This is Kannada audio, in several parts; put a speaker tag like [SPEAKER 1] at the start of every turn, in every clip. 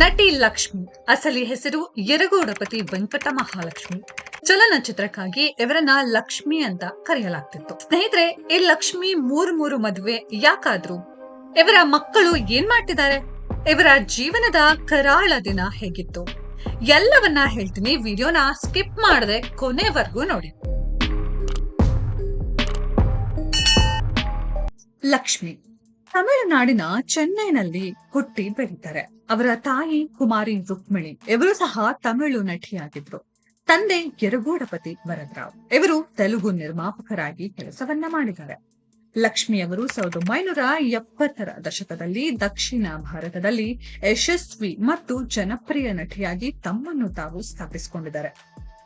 [SPEAKER 1] ನಟಿ ಲಕ್ಷ್ಮಿ, ಅಸಲಿ ಹೆಸರು ಯರಗೋಡಪತಿ ವೆಂಕಟ ಮಹಾಲಕ್ಷ್ಮಿ. ಚಲನಚಿತ್ರಕ್ಕಾಗಿ ಇವರನ್ನ ಲಕ್ಷ್ಮಿ ಅಂತ ಕರೆಯಲಾಗ್ತಿತ್ತು. ಸ್ನೇಹಿತರೆ, ಈ ಲಕ್ಷ್ಮಿ ಮೂರು ಮೂರು ಮದುವೆ ಯಾಕಾದ್ರು? ಇವರ ಮಕ್ಕಳು ಏನ್ ಮಾಡ್ತಿದ್ದಾರೆ? ಇವರ ಜೀವನದ ಕರಾಳ ದಿನ ಹೇಗಿತ್ತು? ಎಲ್ಲವನ್ನ ಹೇಳ್ತೀನಿ ವಿಡಿಯೋನ ಸ್ಕಿಪ್ ಮಾಡದೆ ಕೊನೆವರೆಗೂ ನೋಡಿ. ಲಕ್ಷ್ಮಿ ತಮಿಳುನಾಡಿನ ಚೆನ್ನೈನಲ್ಲಿ ಹುಟ್ಟಿ ಬೆಳೀತಾರೆ ಅವರ ತಾಯಿ ಕುಮಾರಿ ರುಕ್ಮಿಣಿ, ಇವರು ಸಹ ತಮಿಳು ನಟಿಯಾಗಿದ್ರು. ತಂದೆ ಯರಗೋಡಪತಿ ವರದರಾವ್, ಇವರು ತೆಲುಗು ನಿರ್ಮಾಪಕರಾಗಿ ಕೆಲಸವನ್ನ ಮಾಡಿದ್ದಾರೆ. ಲಕ್ಷ್ಮಿ ಅವರು ಸಾವಿರದ ಒಂಬೈನೂರ ಎಪ್ಪತ್ತರ ದಶಕದಲ್ಲಿ ದಕ್ಷಿಣ ಭಾರತದಲ್ಲಿ ಯಶಸ್ವಿ ಮತ್ತು ಜನಪ್ರಿಯ ನಟಿಯಾಗಿ ತಮ್ಮನ್ನು ತಾವು ಸ್ಥಾಪಿಸಿಕೊಂಡಿದ್ದಾರೆ.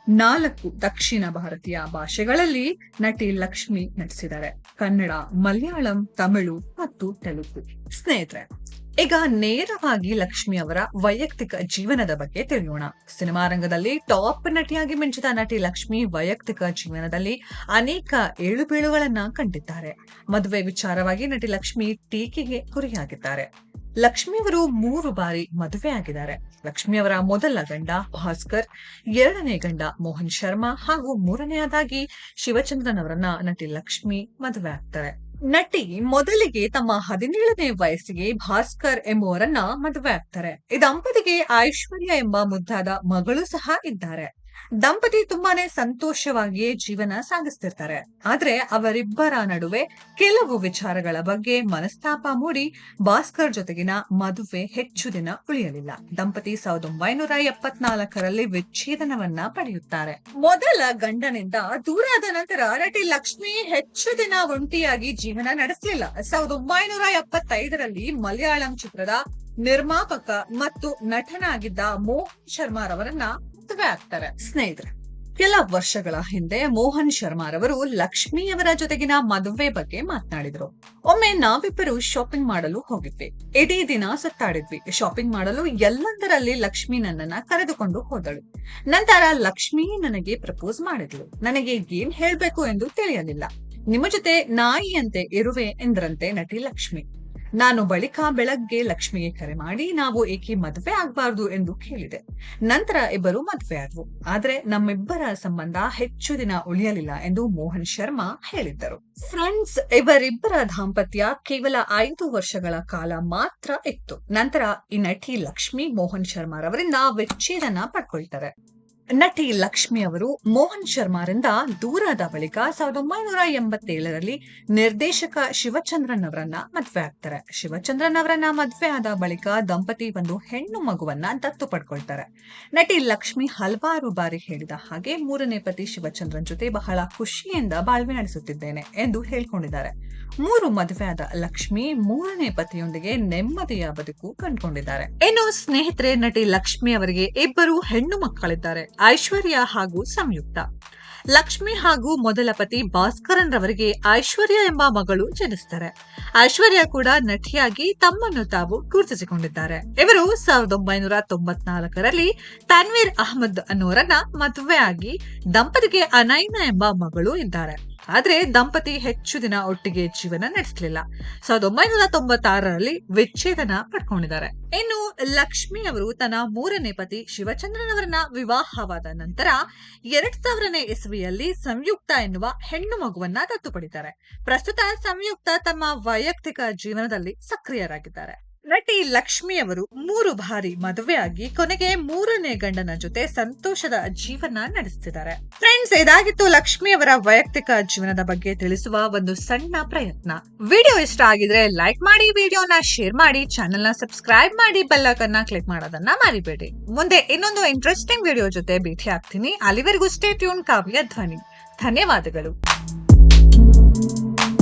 [SPEAKER 1] ನಾಲ್ಕು ದಕ್ಷಿಣ ಭಾರತೀಯ ಭಾಷೆಗಳಲ್ಲಿ ನಟಿ ಲಕ್ಷ್ಮಿ ನಟಿಸಿದ್ದಾರೆ. ಕನ್ನಡ, ಮಲಯಾಳಂ, ತಮಿಳು ಮತ್ತು ತೆಲುಗು. ಸ್ನೇಹಿತರೆ, ಈಗ ನೇರವಾಗಿ ಲಕ್ಷ್ಮಿ ಅವರ ವೈಯಕ್ತಿಕ ಜೀವನದ ಬಗ್ಗೆ ತಿಳಿಯೋಣ. ಸಿನಿಮಾ ರಂಗದಲ್ಲಿ ಟಾಪ್ ನಟಿಯಾಗಿ ಮಿಂಚಿದ ನಟಿ ಲಕ್ಷ್ಮಿ ವೈಯಕ್ತಿಕ ಜೀವನದಲ್ಲಿ ಅನೇಕ ಏಳುಬೀಳುಗಳನ್ನ ಕಂಡಿದ್ದಾರೆ. ಮದುವೆ ವಿಚಾರವಾಗಿ ನಟಿ ಲಕ್ಷ್ಮಿ ಟೀಕೆಗೆ ಗುರಿಯಾಗಿದ್ದಾರೆ. ಲಕ್ಷ್ಮಿ ಅವರು ಮೂರು ಬಾರಿ ಮದುವೆ ಆಗಿದ್ದಾರೆ. ಲಕ್ಷ್ಮಿಯವರ ಮೊದಲ ಗಂಡ ಭಾಸ್ಕರ್, ಎರಡನೇ ಗಂಡ ಮೋಹನ್ ಶರ್ಮಾ ಹಾಗೂ ಮೂರನೆಯದಾಗಿ ಶಿವಚಂದ್ರನ್ ಅವರನ್ನ ನಟಿ ಲಕ್ಷ್ಮಿ ಮದುವೆ ಆಗ್ತಾರೆ. ನಟಿ ಮೊದಲಿಗೆ ತಮ್ಮ ಹದಿನೇಳನೇ ವಯಸ್ಸಿಗೆ ಭಾಸ್ಕರ್ ಎಂಬುವರನ್ನ ಮದುವೆ ಆಗ್ತಾರೆ. ದಂಪತಿಗೆ ಐಶ್ವರ್ಯ ಎಂಬ ಮುದ್ದಾದ ಮಗಳು ಸಹ ಇದ್ದಾರೆ. ದಂಪತಿ ತುಂಬಾನೇ ಸಂತೋಷವಾಗಿಯೇ ಜೀವನ ಸಾಗಿಸ್ತಿರ್ತಾರೆ. ಆದ್ರೆ ಅವರಿಬ್ಬರ ನಡುವೆ ಕೆಲವು ವಿಚಾರಗಳ ಬಗ್ಗೆ ಮನಸ್ತಾಪ ಮೂಡಿ ಭಾಸ್ಕರ್ ಜೊತೆಗಿನ ಮದುವೆ ಹೆಚ್ಚು ದಿನ ಉಳಿಯಲಿಲ್ಲ. ದಂಪತಿ ಸಾವಿರದ ಒಂಬೈನೂರ ಎಪ್ಪತ್ನಾಲ್ಕರಲ್ಲಿ ವಿಚ್ಛೇದನವನ್ನ ಪಡೆಯುತ್ತಾರೆ. ಮೊದಲ ಗಂಡನಿಂದ ದೂರಾದ ನಂತರ ನಟಿ ಲಕ್ಷ್ಮಿ ಹೆಚ್ಚು ದಿನ ಒಂಟಿಯಾಗಿ ಜೀವನ ನಡೆಸಲಿಲ್ಲ. ಸಾವಿರದ ಒಂಬೈನೂರ ಎಪ್ಪತ್ತೈದರಲ್ಲಿ ಮಲಯಾಳಂ ಚಿತ್ರದ ನಿರ್ಮಾಪಕ ಮತ್ತು ನಟನಾಗಿದ್ದ ಮೋಹನ್ ಶರ್ಮಾರವರನ್ನ ಮದುವೆ ಆಗ್ತಾರೆ ಸ್ನೇಹಿತರೆ, ಕೆಲ ವರ್ಷಗಳ ಹಿಂದೆ ಮೋಹನ್ ಶರ್ಮಾರವರು ಲಕ್ಷ್ಮಿಯವರ ಜೊತೆಗಿನ ಮದುವೆ ಬಗ್ಗೆ ಮಾತನಾಡಿದ್ರು. ಒಮ್ಮೆ ನಾವಿಬ್ಬರು ಶಾಪಿಂಗ್ ಮಾಡಲು ಹೋಗಿದ್ವಿ. ಇಡೀ ದಿನ ಸುತ್ತಾಡಿದ್ವಿ. ಶಾಪಿಂಗ್ ಮಾಡಲು ಎಲ್ಲಂದರಲ್ಲಿ ಲಕ್ಷ್ಮಿ ನನ್ನನ್ನ ಕರೆದುಕೊಂಡು ಹೋದಳು. ನಂತರ ಲಕ್ಷ್ಮಿ ನನಗೆ ಪ್ರಪೋಸ್ ಮಾಡಿದ್ಲು. ನನಗೆ ಏನ್ ಹೇಳ್ಬೇಕು ಎಂದು ತಿಳಿಯಲಿಲ್ಲ. ನಿಮ್ಮ ಜೊತೆ ನಾಯಿಯಂತೆ ಇರುವೆ ಎಂದ್ರಂತೆ ನಟಿ ಲಕ್ಷ್ಮಿ. ನಾನು ಬಳಿಕ ಬೆಳಗ್ಗೆ ಲಕ್ಷ್ಮಿಗೆ ಕರೆ ಮಾಡಿ ನಾವು ಏಕೆ ಮದುವೆ ಆಗ್ಬಾರ್ದು ಎಂದು ಕೇಳಿದೆ. ನಂತರ ಇಬ್ಬರು ಮದುವೆ ಆದ್ವು. ಆದ್ರೆ ನಮ್ಮಿಬ್ಬರ ಸಂಬಂಧ ಹೆಚ್ಚು ದಿನ ಉಳಿಯಲಿಲ್ಲ ಎಂದು ಮೋಹನ್ ಶರ್ಮಾ ಹೇಳಿದ್ದರು. ಫ್ರೆಂಡ್ಸ್, ಇವರಿಬ್ಬರ ದಾಂಪತ್ಯ ಕೇವಲ ಐದು ವರ್ಷಗಳ ಕಾಲ ಮಾತ್ರ ಇತ್ತು. ನಂತರ ಈ ನಟಿ ಲಕ್ಷ್ಮಿ ಮೋಹನ್ ಶರ್ಮಾರವರಿಂದ ವಿಚ್ಛೇದನ ಪಡ್ಕೊಳ್ತಾರೆ. ನಟಿ ಲಕ್ಷ್ಮಿ ಅವರು ಮೋಹನ್ ಶರ್ಮಾರಿಂದ ದೂರಾದ ಬಳಿಕ ಸಾವಿರದ ಒಂಬೈನೂರ ಎಂಬತ್ತೇಳರಲ್ಲಿ ನಿರ್ದೇಶಕ ಶಿವಚಂದ್ರನ್ ಅವರನ್ನ ಮದ್ವೆ ಆಗ್ತಾರೆ. ಶಿವಚಂದ್ರನ್ ಅವರನ್ನ ಮದ್ವೆ ಆದ ಬಳಿಕ ದಂಪತಿ ಒಂದು ಹೆಣ್ಣು ಮಗುವನ್ನ ದತ್ತು ಪಡ್ಕೊಳ್ತಾರೆ. ನಟಿ ಲಕ್ಷ್ಮಿ ಹಲವಾರು ಬಾರಿ ಹೇಳಿದ ಹಾಗೆ ಮೂರನೇ ಪತಿ ಶಿವಚಂದ್ರನ್ ಜೊತೆ ಬಹಳ ಖುಷಿಯಿಂದ ಬಾಳ್ವೆ ನಡೆಸುತ್ತಿದ್ದೇನೆ ಎಂದು ಹೇಳ್ಕೊಂಡಿದ್ದಾರೆ. ಮೂರು ಮದುವೆ ಆದ ಲಕ್ಷ್ಮಿ ಮೂರನೇ ಪತಿಯೊಂದಿಗೆ ನೆಮ್ಮದಿಯ ಬದುಕು ಕಂಡುಕೊಂಡಿದ್ದಾರೆ. ಇನ್ನು ಸ್ನೇಹಿತರೆ, ನಟಿ ಲಕ್ಷ್ಮಿ ಅವರಿಗೆ ಇಬ್ಬರು ಹೆಣ್ಣು ಮಕ್ಕಳಿದ್ದಾರೆ. ಐಶ್ವರ್ಯ ಹಾಗೂ ಸಂಯುಕ್ತ. ಲಕ್ಷ್ಮಿ ಹಾಗೂ ಮೊದಲ ಪತಿ ಭಾಸ್ಕರನ್ ರವರಿಗೆ ಐಶ್ವರ್ಯ ಎಂಬ ಮಗಳು ಜನಿಸ್ತಾರೆ. ಐಶ್ವರ್ಯ ಕೂಡ ನಟಿಯಾಗಿ ತಮ್ಮನ್ನು ತಾವು ಗುರುತಿಸಿಕೊಂಡಿದ್ದಾರೆ. ಇವರು ಸಾವಿರದ ಒಂಬೈನೂರ ತೊಂಬತ್ನಾಲ್ಕರಲ್ಲಿ ತನ್ವೀರ್ ಅಹಮದ್ ಅನ್ನೋರನ್ನ ಮದುವೆಯಾಗಿ ದಂಪತಿಗೆ ಅನೈನ ಎಂಬ ಮಗಳು ಇದ್ದಾರೆ. ಆದ್ರೆ ದಂಪತಿ ಹೆಚ್ಚು ದಿನ ಒಟ್ಟಿಗೆ ಜೀವನ ನಡೆಸಲಿಲ್ಲ. ಸಾವಿರದ ಒಂಬೈನೂರ ತೊಂಬತ್ತಾರರಲ್ಲಿ ವಿಚ್ಛೇದನ ಪಡ್ಕೊಂಡಿದ್ದಾರೆ. ಇನ್ನು ಲಕ್ಷ್ಮಿ ಅವರು ತನ್ನ ಮೂರನೇ ಪತಿ ಶಿವಚಂದ್ರನ್ ಅವರನ್ನ ವಿವಾಹವಾದ ನಂತರ ಎರಡ್ ಸಾವಿರನೇ ಇಸ್ವಿಯಲ್ಲಿ ಸಂಯುಕ್ತ ಎನ್ನುವ ಹೆಣ್ಣು ಮಗುವನ್ನ ದತ್ತು ಪಡಿತಾರೆ. ಪ್ರಸ್ತುತ ಸಂಯುಕ್ತ ತಮ್ಮ ವೈಯಕ್ತಿಕ ಜೀವನದಲ್ಲಿ ಸಕ್ರಿಯರಾಗಿದ್ದಾರೆ. ನಟಿ ಲಕ್ಷ್ಮಿ ಅವರು ಮೂರು ಬಾರಿ ಮದುವೆಯಾಗಿ ಕೊನೆಗೆ ಮೂರನೇ ಗಂಡನ ಜೊತೆ ಸಂತೋಷದ ಜೀವನ ನಡೆಸುತ್ತಿದ್ದಾರೆ ಫ್ರೆಂಡ್ಸ್ ಇದಾಗಿತ್ತು ಲಕ್ಷ್ಮಿ ಅವರ ವೈಯಕ್ತಿಕ ಜೀವನದ ಬಗ್ಗೆ ತಿಳಿಸುವ ಒಂದು ಸಣ್ಣ ಪ್ರಯತ್ನ. ವಿಡಿಯೋ ಇಷ್ಟ ಆಗಿದ್ರೆ ಲೈಕ್ ಮಾಡಿ, ವಿಡಿಯೋನ ಶೇರ್ ಮಾಡಿ ಚಾನೆಲ್ನ ಸಬ್ಸ್ಕ್ರೈಬ್ ಮಾಡಿ ಬೆಲ್ಲಕನ್ನ ಕ್ಲಿಕ್ ಮಾಡೋದನ್ನ ಮರಿಬೇಡಿ. ಮುಂದೆ ಇನ್ನೊಂದು ಇಂಟ್ರೆಸ್ಟಿಂಗ್ ವಿಡಿಯೋ ಜೊತೆ ಭೇಟಿ ಆಗ್ತೀನಿ ಅಲ್ಲಿವರೆಗೂ ಸ್ಟೇ ಟ್ಯೂನ್ ಕಾವ್ಯ ಧ್ವನಿ. ಧನ್ಯವಾದಗಳು.